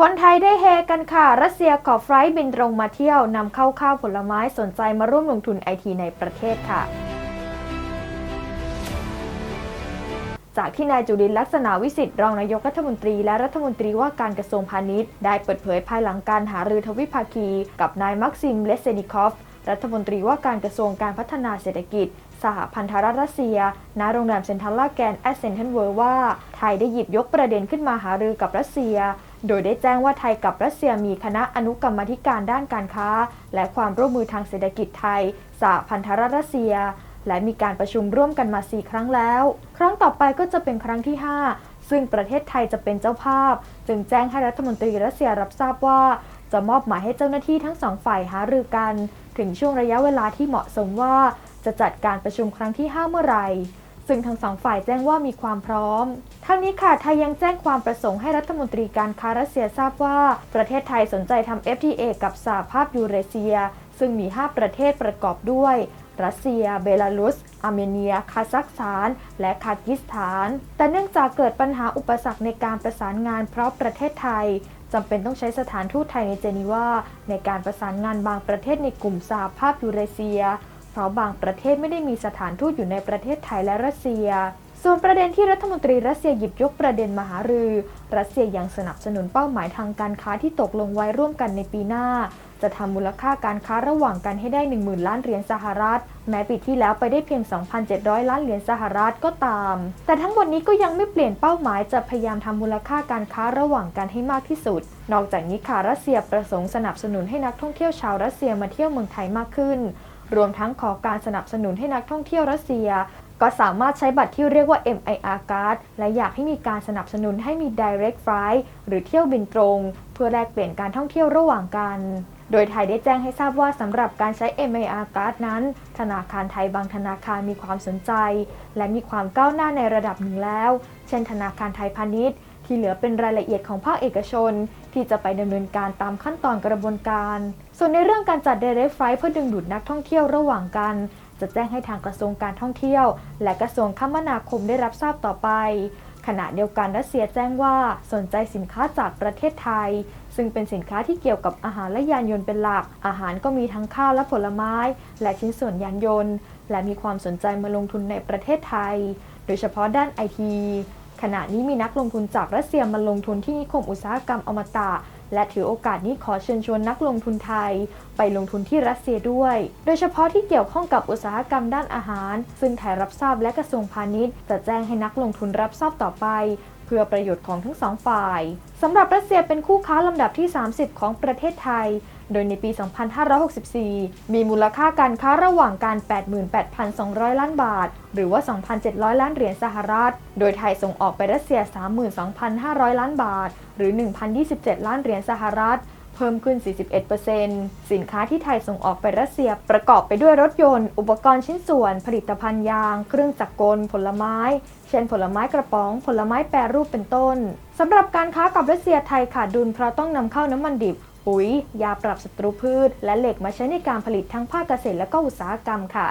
คนไทยได้เฮกันค่ะ รัสเซียขอไฟล์บินตรงมาเที่ยวนำเข้าข้าวผลไม้สนใจมาร่วมลงทุนไอทีในประเทศค่ะ จากที่นายจุลินลักษณะวิสิทธิ์รองนายกรัฐมนตรีและรัฐมนตรีว่าการกระทรวงพาณิชย์ ได้เปิดเผยภายหลังการหารือทวิภาคี กับนายมักซิม เลสเซนิคอฟ รัฐมนตรีว่าการกระทรวงการพัฒนาเศรษฐกิจสหพันธรัฐรัสเซีย ณ โรงแรมเซนทรัลลาแกนแอสเซนทันเวิร์ว่า ไทยได้หยิบยกประเด็นขึ้นมาหารือกับรัสเซีย โดยได้แจ้งว่าไทยกับรัสเซียมีคณะอนุกรรมธิการด้านการค้า และความร่วมมือทางเศรษฐกิจไทยสหพันธรัฐรัสเซีย และมีการประชุมร่วมกันมา 4 ครั้งแล้ว ครั้งต่อไปก็จะเป็นครั้งที่ 5 ซึ่งประเทศไทยจะเป็นเจ้าภาพ จึงแจ้งให้รัฐมนตรีรัสเซียรับทราบว่า จะมอบหมายให้เจ้าหน้าที่ทั้งสองฝ่ายหารือกัน ถึงช่วงระยะเวลาที่เหมาะสมว่า จะจัดการประชุมครั้งที่ 5 เมื่อไหร่ ซึ่งทั้งสองฝ่ายแจ้งว่ามีความพร้อม ทั้งนี้ค่ะไทยยังแจ้งความประสงค์ให้รัฐมนตรีการค้ารัสเซียทราบว่า ประเทศไทยสนใจทำ FTA กับสหภาพยูเรเซีย ซึ่งมี 5 ประเทศประกอบด้วย รัสเซีย เบลารุสอาร์เมเนีย คาซัคสถาน และคาร์กิสถาน แต่เนื่องจากเกิดปัญหาอุปสรรคในการประสานงานเพราะประเทศไทยจำเป็นต้องใช้สถานทูตไทยในเจนีวาในการประสานงานบางประเทศในกลุ่มสหภาพยูเรเซีย เพราะบางประเทศไม่ได้มีสถานทูตอยู่ในประเทศไทยและรัสเซีย ส่วนประเด็นที่รัฐมนตรีรัสเซียหยิบยกประเด็นมหารือ รัสเซียยังสนับสนุนเป้าหมายทางการค้าที่ตกลงไว้ร่วมกันในปีหน้า จะทำมูลค่าการค้าระหว่างกันให้ได้ 10,000 ล้านเหรียญสหรัฐ แม้ปีที่แล้วไปได้เพียง 2,700 ล้านเหรียญสหรัฐก็ตาม แต่ทั้งหมดนี้ก็ยังไม่เปลี่ยนเป้าหมายจะพยายามทำมูลค่าการค้าระหว่างกันให้มากที่สุด นอกจากนี้ค่ะรัสเซียประสงค์สนับสนุนให้นักท่องเที่ยวชาวรัสเซียมาเที่ยวเมืองไทยมากขึ้น รวมทั้งขอการสนับสนุนให้นักท่องเที่ยวรัสเซีย ก็สามารถใช้บัตรที่เรียกว่า MIR Card และอยากให้มีการสนับสนุนให้มี Direct Flight หรือเที่ยวบินตรง เพื่อแลกเปลี่ยนการท่องเที่ยวระหว่างกันโดยไทยได้แจ้งให้ทราบว่าสำหรับการใช้ MIR Card นั้น ธนาคารไทยบางธนาคารมีความสนใจ และมีความก้าวหน้าในระดับหนึ่งแล้ว เช่น ธนาคารไทยพาณิชย์ ที่เหลือเป็นรายละเอียดของภาคเอกชน ที่จะไปดำเนินการตามขั้นตอนกระบวนการ ส่วนในเรื่องการจัด Direct Flight เพื่อดึงดูดนักท่องเที่ยวระหว่างกัน จะแจ้งให้ทางกระทรวงการท่องเที่ยว และกระทรวงคมนาคมได้รับทราบต่อไป ขณะเดียวกันรัสเซียแจ้งว่าสนใจสินค้าจากประเทศไทย ซึ่งเป็นสินค้าที่เกี่ยวกับอาหารและยานยนต์เป็นหลัก อาหารก็มีทั้งข้าวและผลไม้ และชิ้นส่วนยานยนต์ และมีความสนใจมาลงทุนในประเทศไทย โดยเฉพาะด้านไอที ขณะนี้มีนักลงทุนจากรัสเซียมาลงทุนที่นิคมอุตสาหกรรมอมตะ และถือโอกาสนี้ขอเชิญชวนนักลงทุนไทย ไปลงทุนที่รัสเซียด้วย โดยเฉพาะที่เกี่ยวข้องกับอุตสาหกรรมด้านอาหาร ซึ่งไทยรับทราบและกระทรวงพาณิชย์จะแจ้งให้นักลงทุนรับทราบต่อไปเพื่อประโยชน์ของทั้งสองฝ่ายสำหรับรัสเซียเป็นคู่ค้าลำดับที่ 30 ของประเทศไทย โดยในปี 2564 มีมูลค่าการค้าระหว่างการ88,200 ล้านบาท หรือว่า 2,700 ล้านเหรียญสหรัฐ โดยไทยส่งออกไปรัสเซีย 32,500 ล้านบาท หรือ 1,027 ล้านเหรียญสหรัฐเพิ่มขึ้น 41%สินค้าที่ไทยส่งออกไปรัสเซียประกอบไปด้วยรถยนต์ อุปกรณ์ชิ้นส่วน ผลิตภัณฑ์ยาง เครื่องจักรกล ผลไม้ เช่น ผลไม้กระป๋อง ผลไม้แปรรูปเป็นต้น สำหรับการค้ากับรัสเซียไทยขาดดุลเพราะต้องนำเข้าน้ำมันดิบ ปุ๋ย ยาปรับศัตรูพืช และเหล็กมาใช้ในการผลิตทั้งภาคเกษตรและก็อุตสาหกรรมค่ะ